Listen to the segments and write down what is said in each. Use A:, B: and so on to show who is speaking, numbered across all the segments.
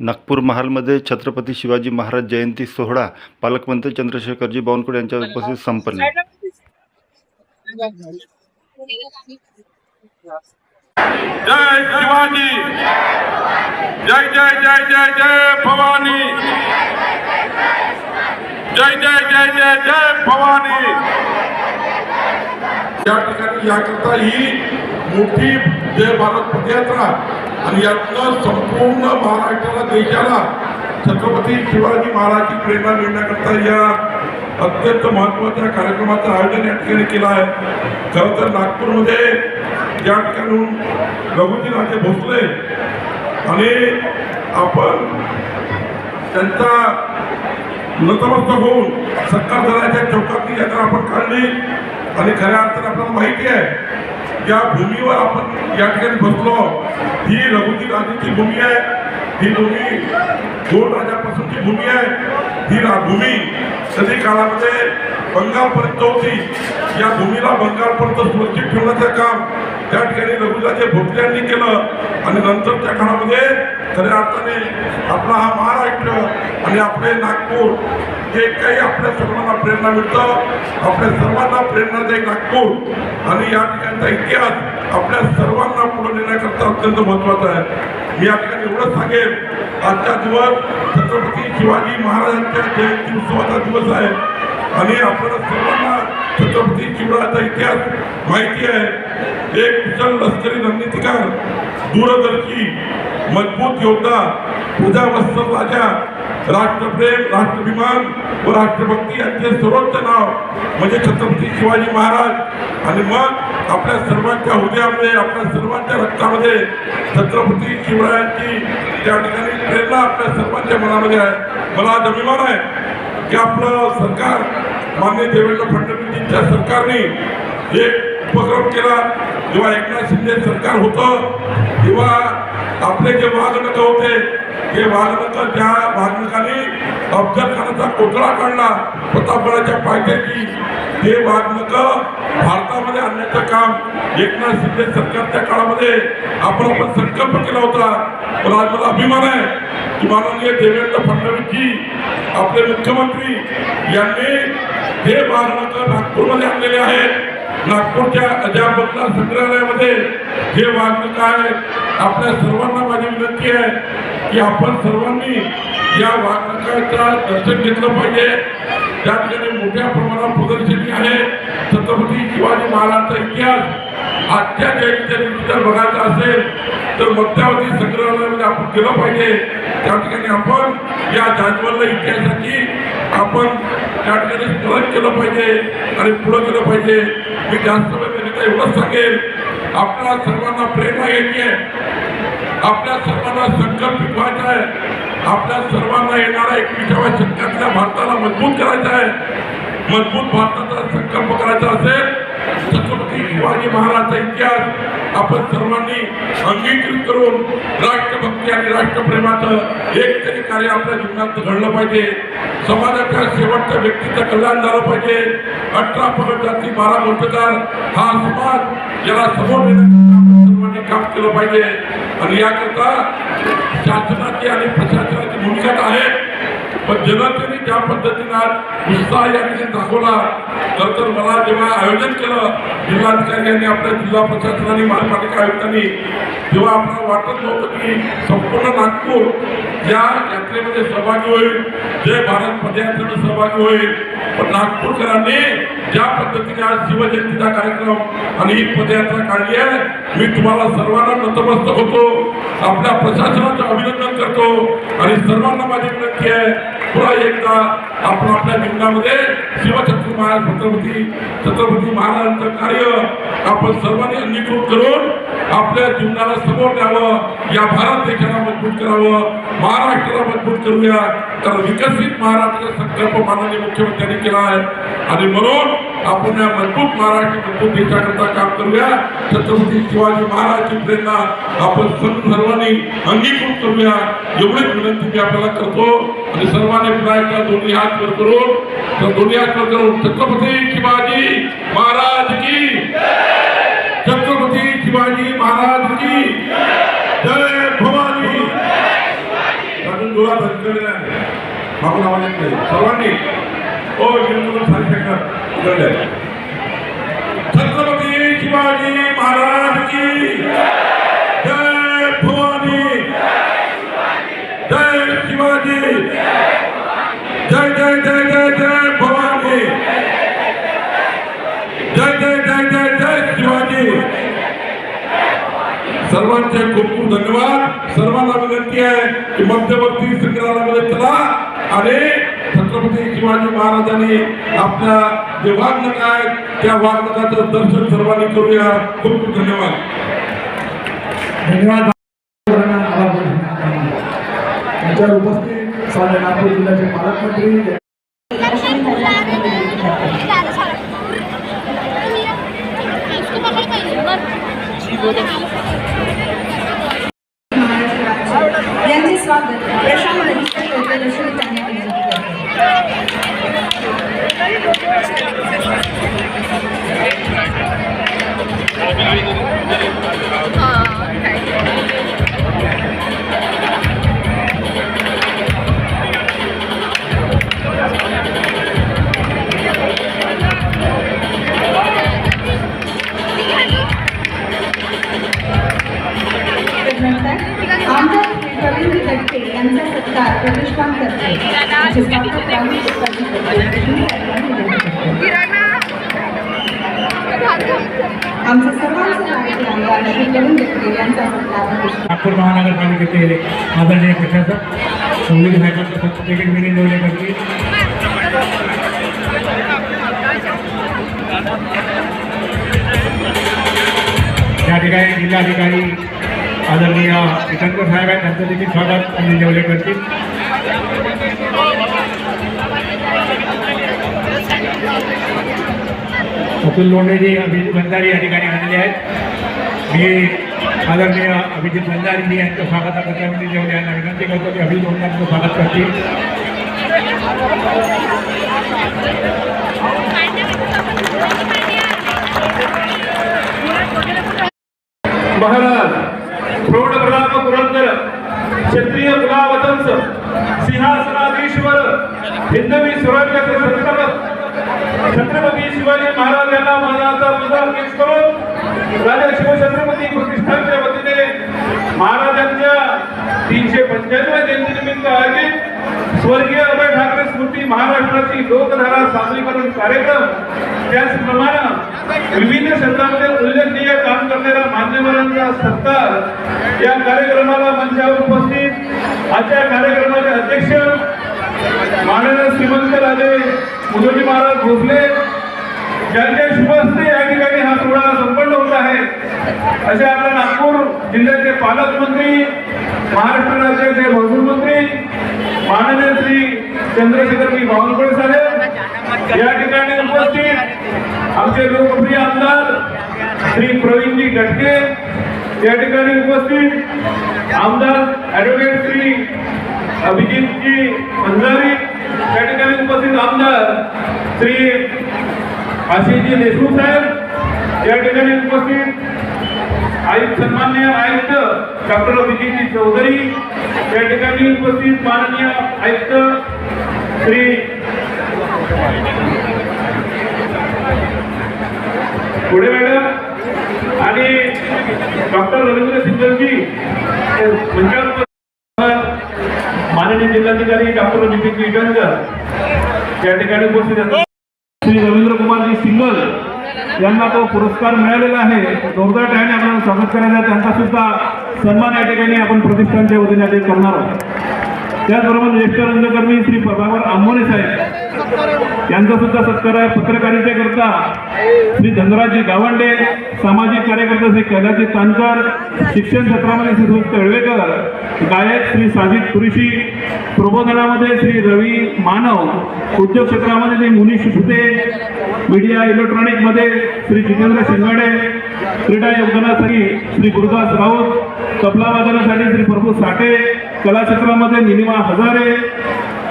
A: नागपूर महालमध्ये छत्रपती शिवाजी महाराज जयंती सोहळा पालकमंत्री चंद्रशेखरजी बावनकुळे यांच्या उपस्थितीत संपन्न.
B: जय शिवाजी! जय जय जय जय जय भवानी! जय जय जय जय जय भवानी! या ठिकाणी याकरता ही मोठी जय भारत पदयात्रा आणि यातनं संपूर्ण महाराष्ट्राला देशाला छत्रपती शिवाजी महाराजची प्रेरणा मिळण्याकरता या अत्यंत महत्त्वाच्या कार्यक्रमाचं आयोजन या ठिकाणी केलं आहे. खरं तर नागपूरमध्ये या ठिकाणून रघुजीराजे भोसले आणि आपण त्यांचा नतमस्तक होऊन सत्कार दलाच्या चौकातली यात्रा आपण काढली. आणि खऱ्या अर्थाने आपल्याला माहिती आहे या भूमीवर आपण या ठिकाणी बसलो. ही रघुजी राजेची भूमी आहे. ही भूमी दोन राजापासूनची भूमी आहे. ही भूमी कधी काळामध्ये बंगालपर्यंत होती. या भूमीला बंगालपर्यंत सुरक्षित ठेवण्याचं काम त्या ठिकाणी रघुराजे भोसले यांनी केलं. आणि नंतरच्या काळामध्ये खऱ्या अर्थाने आपला हा महाराष्ट्र आणि आपले नागपूर जे काही आपल्या सर्वांना प्रेरणा मिळतं आपल्या सर्वांना प्रेरणादायक नागपूर. आणि या ठिकाणचा इतिहास आपल्या सर्वांना पुढे नेण्याकरता अत्यंत महत्त्वाचा आहे. मी या ठिकाणी एवढंच सांगेन आजचा दिवस छत्रपती शिवाजी महाराजांच्या जयंती उत्सवाचा दिवस आहे. आणि आपल्याला सर्वांना छत्रपती शिवरायाचा इतिहास माहिती आहे. एक कुशल लष्करी रणनीतिकार दूरदर्शी मजबूत योद्धा प्रजावत्सल राजा राष्ट्रप्रेम राष्ट्रभिमान व राष्ट्रभक्ती यांचे सर्वोच्च नाव म्हणजे छत्रपती शिवाजी महाराज. आणि मग आपल्या सर्वांच्या हृदयामध्ये आपल्या सर्वांच्या रक्तामध्ये छत्रपती शिवरायांची त्या ठिकाणी प्रेरणा आपल्या सर्वांच्या मनामध्ये आहे. मला आज अभिमान आहे की आपलं सरकार माननीय देवेंद्र फडणवीसजींच्या सरकारने एक उपक्रम केला. जेव्हा एकनाथ शिंदे सरकार होतं तेव्हा आपले जे महागणक होते हे वाघनक ज्या वाघनकाने अफजल खानाचा कोथळा काढला प्रतापगडाच्या पायथ्याची ते वाघनक भारतामध्ये आणण्याचं काम एकनाथ शिंदे सरकारच्या काळामध्ये आपण आपण संकल्प केला होता. पण आज मला अभिमान आहे की माननीय देवेंद्र फडणवीसजी आपले मुख्यमंत्री यांनी हे वाघनक नागपूरमध्ये आणलेले आहेत. नागपूरच्या अजाबल्ला संग्रहालयामध्ये हे वाघनक आहे आपल्या सर्वांना माझी विनंती आहे की आपण सर्वांनी या वाघनकाचं दर्शन घेतलं पाहिजे. त्या ठिकाणी मोठ्या प्रमाणात प्रदर्शनी आहे. छत्रपती शिवाजी महाराजांचा इतिहास आजच्या जयंतीच्या दिवशी जर बघायचा असेल तर मध्यावधी संग्रहालयामध्ये म्हणजे आपण केलं पाहिजे. त्या ठिकाणी आपण या जाजवल्ल इतिहासाची आपण त्या ठिकाणी स्मरण केलं पाहिजे आणि पुढं केलं पाहिजे. मी जास्त वेळ एवढंच सांगेल आपल्या सर्वांना प्रेरणा घ्यायची आहे. आपल्या सर्वांना संकल्प पिकवायचा आहे. आपल्या सर्वांना येणारा एकविसाव्या शतकातल्या भारताला मजबूत करायचा आहे. मजबूत भारताचा संकल्प करायचा असेल छत्रपती शिवाजी महाराजचा इतिहास आपण सर्वांनी अंगीकृत करून राष्ट्रभक्ती आणि राष्ट्रप्रेमाचं एक तरी कार्य आपल्या जीवनात घडलं पाहिजे. समाजाच्या शेवटच्या व्यक्तीचं कल्याण झालं पाहिजे. अठरा पगड जाती बारा मतदार हा समाज याला समोर नेण्याचं काम केलं पाहिजे. आणि याकरता शासनाची आणि प्रशासनाची भूमिका आहे. पण जनतेने ज्या पद्धतीनं आज उत्साह या ठिकाणी दाखवला तर तर मला जेव्हा आयोजन केलं जिल्हाधिकारी यांनी आपल्या जिल्हा प्रशासनाने महापालिका आयुक्तांनी तेव्हा आपल्याला वाटत नव्हतं की संपूर्ण नागपूर या यात्रेमध्ये सहभागी होईल जय भारत पदयात्रेमध्ये सहभागी होईल. पण नागपूरकरांनी ज्या पद्धतीने आज शिवजयंतीचा कार्यक्रम आणि ही पदयात्रा काढली आहे मी तुम्हाला सर्वांना नतमस्तक होतो. आपल्या प्रशासनाचं अभिनंदन करतो. आणि सर्वांना माझी विनंती आहे पुन्हा एकदा आपण आपल्या जीवनामध्ये शिवछत्रपती महाराज छत्रपती छत्रपती महाराजांचं कार्य आपण सर्वांनी अंगीकृत करून आपल्या जीवनाला समोर न्यावं या भारत देशाला मजबूत करावं महाराष्ट्राला मजबूत करूया तर विकसित महाराष्ट्र संकल्प माननीय मुख्यमंत्र्यांनी केला आहे. आणि म्हणून आपण या मजबूत महाराष्ट्र मजबूत देशाकरता काम करूया. छत्रपती शिवाजी महाराजची प्रेरणा आपण सर्व- सर्वांनी अंगीकृत करूया. एवढीच विनंती मी आपल्याला करतो. आणि सर्वांनी पुन्हा दोन्ही हात वर करून तर दोन्ही हात वर करून छत्रपती शिवाजी महाराज की छत्रपती शिवाजी महाराज की जय. भवानी. अजून आवाज येत नाही. सर्वांनी हो बिलकुल सारे उघडले छत्रपती शिवाजी महाराज की जय भवानी. जय शिवाजी. जय जय जय जय जय भवानी. जय जय जय जय जय शिवाजी. सर्वांचे खूप खूप धन्यवाद. सर्वांना विनंती आहे की मध्यवर्ती संग्रहालयामध्ये चला आणि छत्रपती शिवाजी महाराजांनी आपल्या जे वागणक आहेत त्या वागणकाचं दर्शन सर्वांनी करूया. खूप खूप धन्यवाद.
C: धन्यवाद. याच्यावर उपस्थित साले नागपूर जिल्ह्याचे पालकमंत्री
D: यांचे स्वागत. Thank you.
E: नागपूर महानगरपालिकेचे आदरणीय प्रशासक संविधी साहेबांचं त्या ठिकाणी जिल्हाधिकारी आदरणीय इटनकर साहेब आहेत, त्यांचं देखील स्वागत मिनी करतील अतुल लोंढेजी अभिजित भंडारी या ठिकाणी आलेले आहेत. मी आदरणीय अभिजित भंडारी यांचं स्वागताकरता मी जेवढे यांना विनंती करतो की अभिजित भंडारीचं स्वागत करतील.
F: महाराज प्रौढ प्रताप पुरंदर क्षत्रिय कुलावतंस सिंहासनाधीश्वर हिंदवी स्वराज्याचे संस्थापक छत्रपती शिवाजी महाराज यांना मानाचा मुद्दा अर्पित करून राजा शिवछत्रपती प्रतिष्ठानच्या वतीने महाराजांच्या तीनशे पंच्याण्णव जयंतीनिमित्त आयोजित स्वर्गीय अभय ठाकरे स्मृती महाराष्ट्राची लोकधारा सादरीकरण कार्यक्रम. त्याचप्रमाणे विविध क्षेत्रामध्ये उल्लेखनीय काम करणाऱ्या मान्यवरांचा सत्कार या कार्यक्रमाला मंचावर उपस्थित आजच्या कार्यक्रमाचे अध्यक्ष माननीय श्रीमंत राजे मुदोजी महाराज भोसले ज्यांच्या शुभहस्ते या ठिकाणी हा सोहळा संपन्न होत आहे. असे आपल्या नागपूर जिल्ह्याचे पालकमंत्री महाराष्ट्र राज्याचे महसूल मंत्री माननीय श्री चंद्रशेखरजी बावनकुळे साहेब या ठिकाणी उपस्थित आमचे लोकप्रिय आमदार श्री प्रवीणजी गटके या ठिकाणी उपस्थित आमदार ॲडव्होकेट श्री अभिजितजी भंडारी या ठिकाणी श्री आशिषजी देशमुख साहेब या ठिकाणी उपस्थित आयुक्त सन्मान्य आयुक्त डॉक्टर अभिजितजी चौधरी या ठिकाणी उपस्थित माननीय आयुक्त श्री पुढे मॅडम आणि डॉक्टर रवींद्र सिंगलजी माननीय जिल्हाधिकारी डॉक्टर नितीन इटनकर या ठिकाणी उपस्थित श्री रवींद्र कुमारजी सिंगल यांना तो पुरस्कार मिळालेला आहे. जोरदार टाळ्याने आपल्याला स्वागत करायचं त्यांचा सुद्धा सन्मान या ठिकाणी आपण प्रतिष्ठानच्या वतीने करणार आहोत. त्याचबरोबर ज्येष्ठ रंगकर्मी श्री प्रभाकर आंबोने साहेब. यांचा सुद्धा सत्कार आहे. पत्रकारितेकरता श्री धनराजजी गावंडे सामाजिक कार्यकर्ता श्री कैलाजी तानकर शिक्षण क्षेत्रामध्ये श्री सुप्त हळवेकर गायक श्री साजिद कुरिशी प्रबोधनामध्ये श्री रवी मानव उद्योग क्षेत्रामध्ये श्री मुनीष भुते मीडिया इलेक्ट्रॉनिकमध्ये श्री जितेंद्र शिंगाडे क्रीडा योगदानासाठी श्री गुरुदास राऊत तबला वादनासाठी श्री प्रभू साठे कला क्षेत्रामध्ये निलिमा हजारे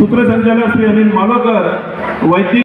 F: सूत्रसंचालक श्री अनिल मालोकर वैद्यकीय